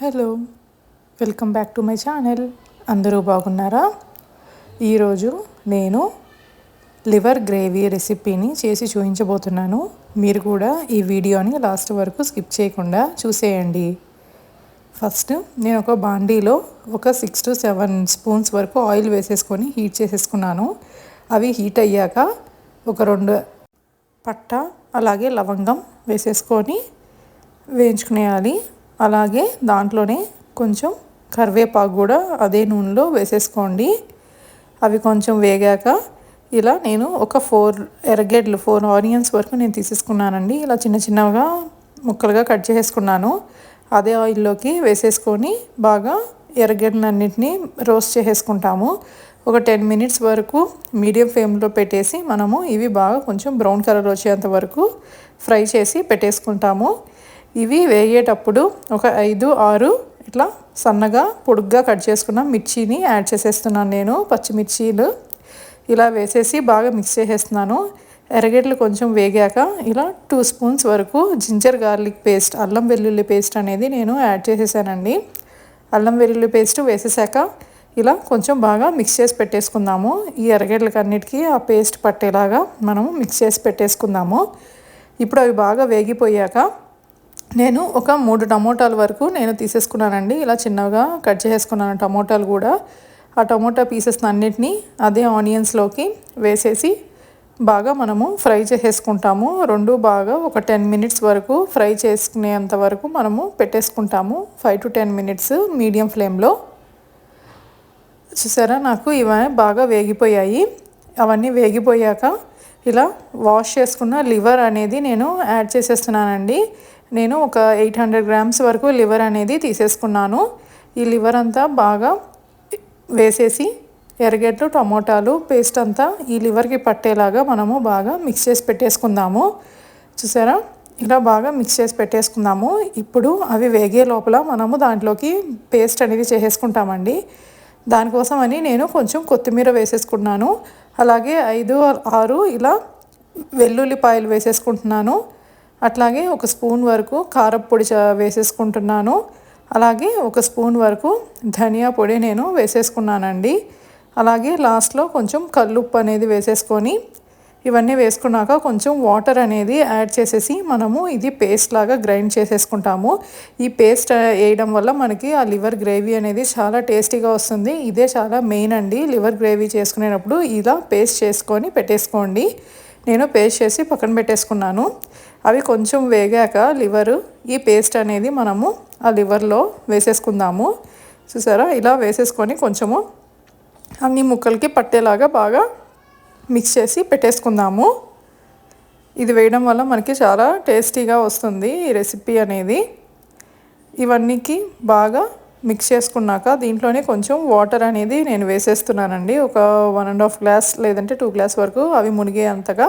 Hello welcome back to my channel. అందరూ బాగున్నారా? ఈరోజు నేను లివర్ గ్రేవీ రెసిపీని చేసి చూపించబోతున్నాను. మీరు కూడా ఈ వీడియోని లాస్ట్ వరకు స్కిప్ చేయకుండా చూసేయండి. ఫస్ట్ నేను ఒక బాండీలో ఒక సిక్స్ టు సెవెన్ స్పూన్స్ వరకు ఆయిల్ వేసేసుకొని హీట్ చేసేసుకున్నాను. అవి హీట్ అయ్యాక ఒక రెండు పట్ట అలాగే లవంగం వేసేసుకొని వేయించుకునేయాలి. అలాగే దాంట్లోనే కొంచెం కరివేపాకు కూడా అదే నూనెలో వేసేసుకోండి. అవి కొంచెం వేగాక ఇలా నేను ఒక ఫోర్ ఎరగడ్లు ఫోర్ ఆనియన్స్ వరకు నేను తీసేసుకున్నానండి. ఇలా చిన్న చిన్నగా ముక్కలుగా కట్ చేసుకున్నాను అదే ఆయిల్లోకి వేసేసుకొని బాగా ఎరగడ్లన్నింటినీ రోస్ట్ చేసేసుకుంటాము. ఒక టెన్ మినిట్స్ వరకు మీడియం ఫ్లేమ్లో పెట్టేసి మనము ఇవి బాగా కొంచెం బ్రౌన్ కలర్ వచ్చేంత వరకు ఫ్రై చేసి పెట్టేసుకుంటాము. ఇవి వేగేటప్పుడు ఒక ఐదు ఆరు ఇట్లా సన్నగా పొడుగ్గా కట్ చేసుకున్న. మిర్చిని యాడ్ చేసేస్తున్నాను నేను పచ్చిమిర్చీలు. ఇలా వేసేసి బాగా మిక్స్ చేసేస్తున్నాను. ఎర్రగడ్డలు కొంచెం వేగాక ఇలా టూ స్పూన్స్ వరకు జింజర్ గార్లిక్ పేస్ట్ అల్లం వెల్లుల్లి పేస్ట్ అనేది నేను యాడ్ చేసేసానండి. అల్లం వెల్లుల్లి పేస్ట్ వేసేసాక ఇలా కొంచెం బాగా మిక్స్ చేసి పెట్టేసుకుందాము. ఈ ఎర్రగడ్డలకన్నిటికీ ఆ పేస్ట్ పట్టేలాగా మనము మిక్స్ చేసి పెట్టేసుకుందాము. ఇప్పుడు అవి బాగా వేగిపోయాక నేను ఒక మూడు టమోటాల వరకు నేను తీసేసుకున్నానండి. ఇలా చిన్నగా కట్ చేసుకున్నాను టమోటాలు కూడా. ఆ టమోటా పీసెస్ అన్నిటినీ అదే ఆనియన్స్లోకి వేసేసి బాగా మనము ఫ్రై చేసేసుకుంటాము. రెండు బాగా ఒక టెన్ మినిట్స్ వరకు ఫ్రై చేసుకునేంత వరకు మనము పెట్టేసుకుంటాము. Five to ten minutes medium ఫ్లేమ్లో. చూసారా? నాకు ఇవన్నీ బాగా వేగిపోయాయి. అవన్నీ వేగిపోయాక ఇలా వాష్ చేసుకున్న లివర్ అనేది నేను యాడ్ చేసేస్తున్నానండి. నేను ఒక ఎయిట్ హండ్రెడ్ గ్రామ్స్ వరకు లివర్ అనేది తీసేసుకున్నాను. ఈ లివర్ అంతా బాగా వేసేసి ఎర్రగడ్డలు టమోటాలు పేస్ట్ అంతా ఈ లివర్కి పట్టేలాగా మనము బాగా మిక్స్ చేసి పెట్టేసుకుందాము. చూసారా? ఇలా బాగా మిక్స్ చేసి పెట్టేసుకుందాము. ఇప్పుడు అవి వేగే లోపల మనము దాంట్లోకి పేస్ట్ అనేది చేసేసుకుంటామండి. దానికోసం అని నేను కొంచెం కొత్తిమీర వేసేసుకున్నాను. అలాగే ఐదు ఆరు ఇలా వెల్లుల్లిపాయలు వేసేసుకుంటున్నాను. అట్లాగే ఒక స్పూన్ వరకు కారపొడి వేసేసుకుంటున్నాను. అలాగే ఒక స్పూన్ వరకు ధనియా పొడి నేను వేసేసుకున్నానండి. అలాగే లాస్ట్లో కొంచెం కల్లుప్పు అనేది వేసేసుకొని ఇవన్నీ వేసుకున్నాక కొంచెం వాటర్ అనేది యాడ్ చేసేసి మనము ఇది పేస్ట్ లాగా గ్రైండ్ చేసేసుకుంటాము. ఈ పేస్ట్ వేయడం వల్ల మనకి ఆ లివర్ గ్రేవీ అనేది చాలా టేస్టీగా వస్తుంది. ఇదే చాలా మెయిన్ అండి. లివర్ గ్రేవీ చేసుకునేటప్పుడు ఇలా పేస్ట్ చేసుకొని పెట్టేసుకోండి. నేను పేస్ట్ చేసి పక్కన పెట్టేసుకున్నాను. అవి కొంచెం వేగాక లివర్ ఈ పేస్ట్ అనేది మనము ఆ లివర్లో వేసేసుకుందాము. చూసారా? ఇలా వేసేసుకొని కొంచెము అన్ని ముక్కలకి పట్టేలాగా బాగా మిక్స్ చేసి పెట్టేసుకుందాము. ఇది వేయడం వల్ల మనకి చాలా టేస్టీగా వస్తుంది ఈ రెసిపీ అనేది. ఇవన్నీకి బాగా మిక్స్ చేసుకున్నాక దీంట్లోనే కొంచెం వాటర్ అనేది నేను వేసేస్తున్నానండి. ఒక వన్ అండ్ హాఫ్ గ్లాస్ లేదంటే టూ గ్లాస్ వరకు అవి మునిగే అంతగా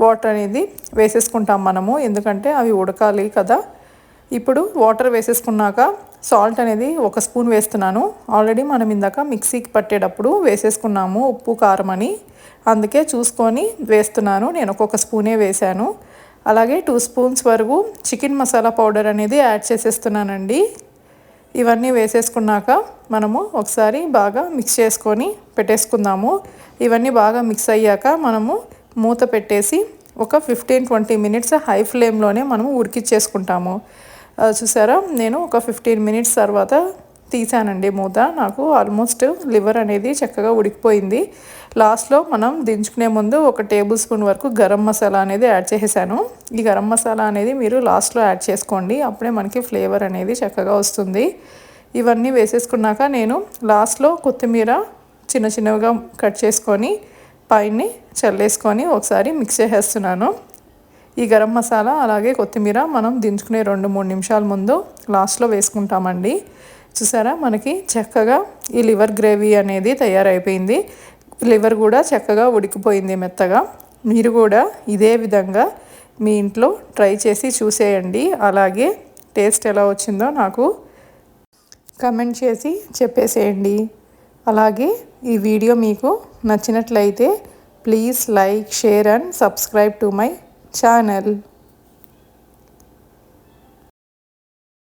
వాటర్ అనేది వేసేసుకుంటాం మనము. ఎందుకంటే అవి ఉడకాలి కదా. ఇప్పుడు వాటర్ వేసేసుకున్నాక సాల్ట్ అనేది ఒక స్పూన్ వేస్తున్నాను. ఆల్రెడీ మనం ఇందాక మిక్సీకి పట్టేటప్పుడు వేసేసుకున్నాము ఉప్పు కారం అని. అందుకే చూసుకొని వేస్తున్నాను. నేను ఒక్కొక్క స్పూనే వేశాను. అలాగే టూ స్పూన్స్ వరకు చికెన్ మసాలా పౌడర్ అనేది యాడ్ చేసేస్తున్నానండి. ఇవన్నీ వేసేసుకున్నాక మనము ఒకసారి బాగా మిక్స్ చేసుకొని పెట్టేసుకుందాము. ఇవన్నీ బాగా మిక్స్ అయ్యాక మనము మూత పెట్టేసి ఒక ఫిఫ్టీన్ ట్వంటీ మినిట్స్ హై ఫ్లేమ్లోనే మనం ఉడికిచ్చేసుకుంటాము. చూసారా? నేను ఒక ఫిఫ్టీన్ మినిట్స్ తర్వాత తీసానండి మూత. నాకు ఆల్మోస్ట్ లివర్ అనేది చక్కగా ఉడికిపోయింది. లాస్ట్లో మనం దించుకునే ముందు ఒక టేబుల్ స్పూన్ వరకు గరం మసాలా అనేది యాడ్ చేసేసాను. ఈ గరం మసాలా అనేది మీరు లాస్ట్లో యాడ్ చేసుకోండి. అప్పుడే మనకి ఫ్లేవర్ అనేది చక్కగా వస్తుంది. ఇవన్నీ వేసేసుకున్నాక నేను లాస్ట్లో కొత్తిమీర చిన్న చిన్నగా కట్ చేసుకొని పైని చల్లేసుకొని ఒకసారి మిక్స్ చేసేస్తున్నాను. ఈ గరం మసాలా అలాగే కొత్తిమీర మనం దించుకునే రెండు మూడు నిమిషాల ముందు లాస్ట్లో వేసుకుంటామండి. చూసారా? మనకి చక్కగా ఈ లివర్ గ్రేవీ అనేది తయారైపోయింది. లివర్ కూడా చక్కగా ఉడికిపోయింది మెత్తగా. మీరు కూడా ఇదే విధంగా మీ ఇంట్లో ట్రై చేసి చూసేయండి. అలాగే టేస్ట్ ఎలా వచ్చిందో నాకు కమెంట్ చేసి చెప్పేసేయండి. అలాగే ఈ వీడియో మీకు నచ్చినట్లయితే please like share and subscribe to my channel.